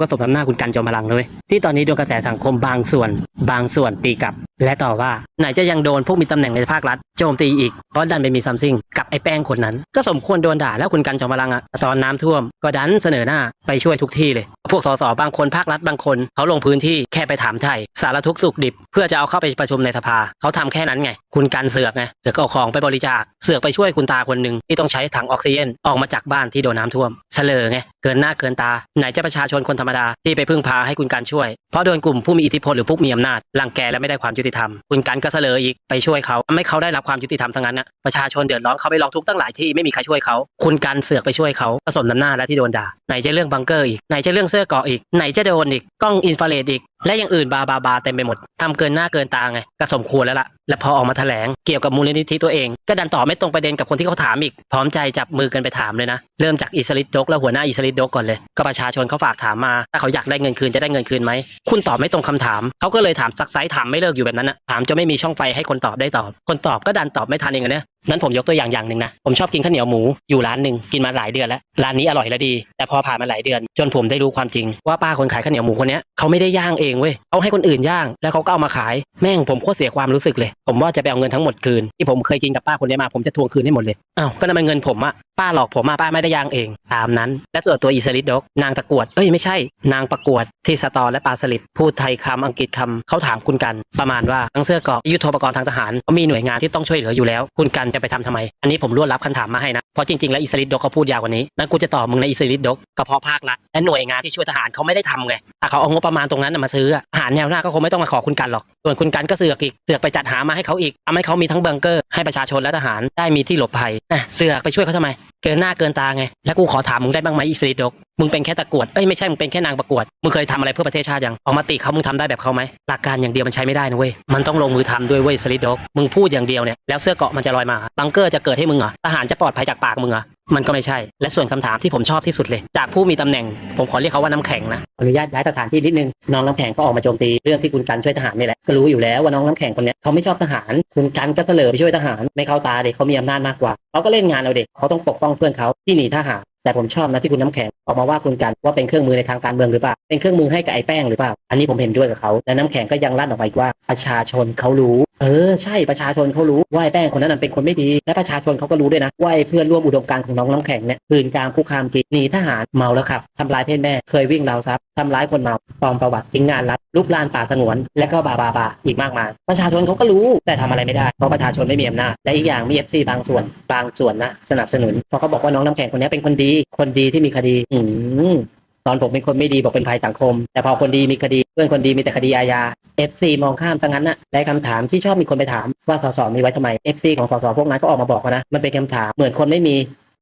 ก็สมทำหน้าคุณกันจอมพลังเลยที่ตอนนี้โดนกระแสสังคมบางส่วน บางส่วนตีกลับ และต่อว่าไหนจะยังโดนพวกมีตำแหน่งในภาครัฐโจมตีอีกเพราะดันไปมีซัมซิงกับ อ้แป้งคนนั้น ก็สมควรโดนด่าแล้วคุณกันจอมพลังอะตอนน้ำท่วม ก็ดันเสนอหน้าไปช่วยทุกที่เลย พวกสสบางคนภาครัฐบางคนเขาลงพื้นที่แค่ไปถามไทย สารทุกสุขดิบ เพื่อจะเอาเข้าไปประชุมในสภาเขาทำแค่นั้นไง คุณกันเสือกไงเสือกเอาของไปบริจาค เสือกไปช่วยคุณตาคนหนึ่งที่ต้องใช้ถังออกซิเจนออกมาจากบ้านที่โดนน้ำท่วมเสลอไงเกินหน้าเกินตา ไหนจะประชาชนคนธรรมดาที่ไปพึ่งพาให้คุณกันช่วย เพราะโดนกลุ่มผู้มีอิทธิพลหรือผู้มีอำนาจรังแกและไม่ได้ความยุติธรรม คุณกันก็เสลออีกไปช่วยเขาทำให้เขาได้รับความยุติธรรมทั้งนั้นนะประชาชนเดือดร้อนเขาไปรองทุกข์ตั้งหลายที่ไม่มีใครช่วยเขาคุณกันเสือกไปช่วยเขาผสมน้ำหน้าแล้วที่โดนด่าไหนจะเรื่องบังเกอร์อีกไหนจะเรื่องเสื้อเกาะอีกไหนจะโดนอีกกล้องอินฟราเรดอีกและอย่างอื่นบาบาบาเต็มไปหมดทำเกินหน้าเกินตาไงก็สมควรแล้วล่ะ และพอออกมาแถลงเกี่ยวกับมูลนิธิตัวเอง ก็ดันตอบไม่ตรงประเด็นกับคนที่เขาถามอีก พร้อมใจจับมือกันไปถามเลยนะ เริ่มจากอิสริตดกและหัวหน้าอิสริตดกก่อนเลย ก็ประชาชนเขาฝากถามมา ถ้าเขาอยากได้เงินคืนจะได้เงินคืนไหม คุณตอบไม่ตรงคำถาม เขาก็เลยถามซักไซส์ถามไม่เลิกอยู่แบบนั้นนะถามจนไม่มีช่องไฟให้คนตอบได้ตอบ คนตอบก็ดันตอบไม่ทันเองอะเนี่ยนั้นผมยกตัวอย่างอย่างหนึ่งนะ ผมชอบกินข้าวเหนียวหมูอยู่ร้านหนึ่งกินมาหลายเดือนแล้ว ร้านนี้อร่อยและดี แต่พอผ่านมาหลายเดือน จนผมได้รู้ความจริงว่าป้าคนขายข้าวเหนียวหมูคนนี้เขาไม่ได้ย่างเองเว้ยเอาให้คนอื่นย่างแล้วเขาก็เอามาขายแม่งผมโคตรเสียความรู้สึกเลย ผมว่าจะไปเอาเงินทั้งหมดคืนที่ผมเคยกินกับป้าคนนี้มาผมจะทวงคืนให้หมดเลยอ้าวก็นั่นมันเงินผมอะ ป้าหลอกผมอะป้าไม่ได้ย่างเองตามนั้น และส่วนตัวอิสริตดกนางตะกรวดเอ้ยไม่ใช่ นางประกวดที่สตอและปลาสลิดพูดไทยคำอังกฤษคำเขาถามคุณกัน ประมาณว่าทั้งเสื้อกราะยุทโธปกรณ์ทางทหารเขามีหน่วยงานที่ต้องช่วยเหลืออยู่แล้ว คุณกันจะไปทำทำไม อันนี้ผมรวดรับคำถามมาให้นะเพราะจริงๆแล้วอิสริตดกเขาพูดยาวกว่านี้นั่นกูจะตอบมึงในอิสริตดกก็เพาะภาครัฐและหน่วยงานที่ช่วยทหารเขาไม่ได้ทำไงถ้าเขาเอางบประมาณตรงนั้นมาซื้ออะทหารแนวหน้าก็คงไม่ต้องมาขอคุณกันหรอก ส่วนคุณกันก็เสือกอีกเสือกไปจัดหามาให้เขาอีกทำให้เขามีทั้งบังเกอร์ให้ประชาชนและทหารได้มีที่หลบภัยนะเสือกไปช่วยเขาทำไม เกินหน้าเกินตาไง แล้วกูขอถามมึงได้บ้างไหมอิสริตดกมึงเป็นแค่ตะกวดเอ้ยไม่ใช่มึงเป็นแค่นางประกวดมึงเคยทำอะไรเพื่อประเทศชาติยังออกมาติเขามึงทำได้แบบเขาไหมหลักการอย่างเดียวมันใช้ไม่ได้นะเว้ยมันต้องลงมือทำด้วยเว้ยสลิดดกมึงพูดอย่างเดียวเนี่ยแล้วเสื้อเกาะมันจะลอยมาบังเกอร์จะเกิดให้มึงเหรอทหารจะปลอดภัยจากปากมึงเหรอ มันก็ไม่ใช่ และส่วนคำถามที่ผมชอบที่สุดเลย จากผู้มีตำแหน่ง ผมขอเรียกเขาว่าน้ำแข็งนะอนุญาตย้ายสถานที่นิดนึงน้องน้ำแข็งก็ออกมาโจมตีเรื่องที่คุณกันช่วยทหารนี่แหละก็รู้อยู่แล้วว่าน้องน้ำแข็งคนนี้เขาไม่ชอบทหาร คุณกันก็เสลอไปช่วยทหารไม่เข้าตาเด็กเขามีอำนาจมากกว่าเขาก็เล่นงานเอาเด็กเขาต้องปกป้องเพื่อนเขาที่หนีทหารแต่ผมชอบนะที่คุณน้ำแข็งออกมาว่าคุณกันว่าเป็นเครื่องมือในทางการเมืองหรือเปล่าเป็นเครื่องมือให้กับไอ้แป้งหรือเปล่าอันนี้ผมเห็นด้วยกับเขาและน้ำแข็งก็ยังลั่นออกไปว่าประชาชนเขารู้ เออใช่ประชาชนเขารู้ว่าไอ้แป้งคนนั้นนะเป็นคนไม่ดีและประชาชนเขาก็รู้ด้วยนะว่าไอ้เพื่อนร่วมอุดมการณ์ของน้องน้ำแข็งเนี่ยคืนกลางคุกคามกิจหนีทหารเมาแล้วขับทำร้ายเพศแม่เคยวิ่งราวทรัพย์ทำร้ายคนเมาปลอมประวัติทิ้งงานรัฐลุกลานป่าสงวน และก็บาบาบาอีกมากมายประชาชนเขาก็รู้แต่ทำอะไรไม่ได้เพราะประชาชนไม่มีอำนาจและอีกอย่างมีเอฟซีบางส่วนบางส่วนนะสนับสนุนเพราะเขาบอกว่าน้องน้ำแข็งคนนี้เป็นคนดี คนดีที่มีคดีอืม ตอนผมเป็นคนไม่ดีบอกเป็นภัยสังคม แต่พอคนดีมีคดีเพื่อนคนดีมีแต่คดีอาญา FC มองข้ามซะงั้นน่ะและคำถามที่ชอบมีคนไปถามว่าสสมีไว้ทำไม FC ของสสพวกนั้นก็ออกมาบอกว่านะมันเป็นคำถามเหมือนคนไม่มี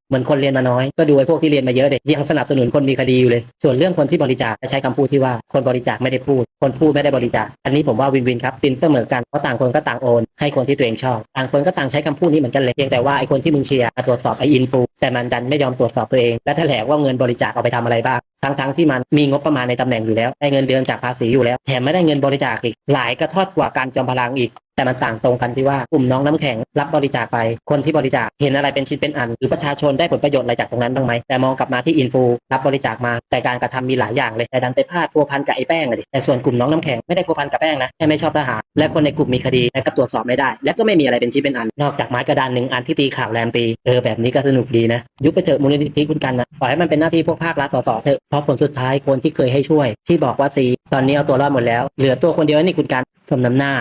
เหมือนคนเรียนมาน้อยก็ดูไอ้พวกที่เรียนมาเยอะเด็กยังสนับสนุนคนมีคดีอยู่เลย ส่วนเรื่องคนที่บริจาคจะใช้คำพูดที่ว่าคนบริจาคไม่ได้พูด คนพูดไม่ได้บริจาคอันนี้ผมว่าวินวินครับสินเสมอกันเพราะต่างคนก็ต่างโอน ให้คนที่ตัวเองชอบต่างคนก็ต่างใช้คำพูดนี้เหมือนกันเลยเพียงแต่ว่าไอ้คนที่มึงเชียร์ตรวจสอบไอ้อินฟูแต่มันดันไม่ยอมตรวจสอบตัวเองและแถลงว่าเงินบริจาคเอาไปทำอะไรบ้าง ทั้งๆที่มันมีงบประมาณในตำแหน่งอยู่แล้ว ได้เงินเดือนจากภาษีอยู่แล้วแถมไม่ได้เงินบริจาคอีก หลายกระทอดกว่าการจอมพลังอีก แต่มันต่างตรงกันที่ว่ากลุ่มน้องน้ำแข็งรับบริจาคไป คนที่บริจาคเห็นอะไรเป็นชิ้นเป็นอัน หรือประชาชนได้ผลประโยชน์อะไรจากตรงนั้นบ้างไหมแต่มองกลับมาที่อินฟูรับบริจาคมา แต่การกระทำมีหลายอย่างเลยแต่ดันไปพลาดพัวพันกับไอ้แป้งอะดิแต่ส่วนกลุ่มน้องน้ำแข็งไม่ได้พัวพันกับแป้งนะแค่ไม่ชอบทหารและคนในกลุ่มมีคดีและก็ตรวจสอบไม่ได้ และก็ไม่มีอะไรเป็นชิ้นเป็นอัน นอกจากไม้กระดานหนึ่งอันที่ตีข่าวแรมปีเออแบบนี้ก็สนุกดีนะยุบไปเจอมูลนิธิคุณกันนะปล่อยให้มันเป็นหน้าที่พวกภาครัฐสสเถอะเพราะผลสุดท้ายคนที่เคยให้ช่วย ที่บอกว่าซีตอนนี้เอาตัวรอดหมดแล้ว เหลือตัวคนเดียวนี่คุณการสมน้ำหน้า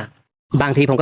บางทีผมก็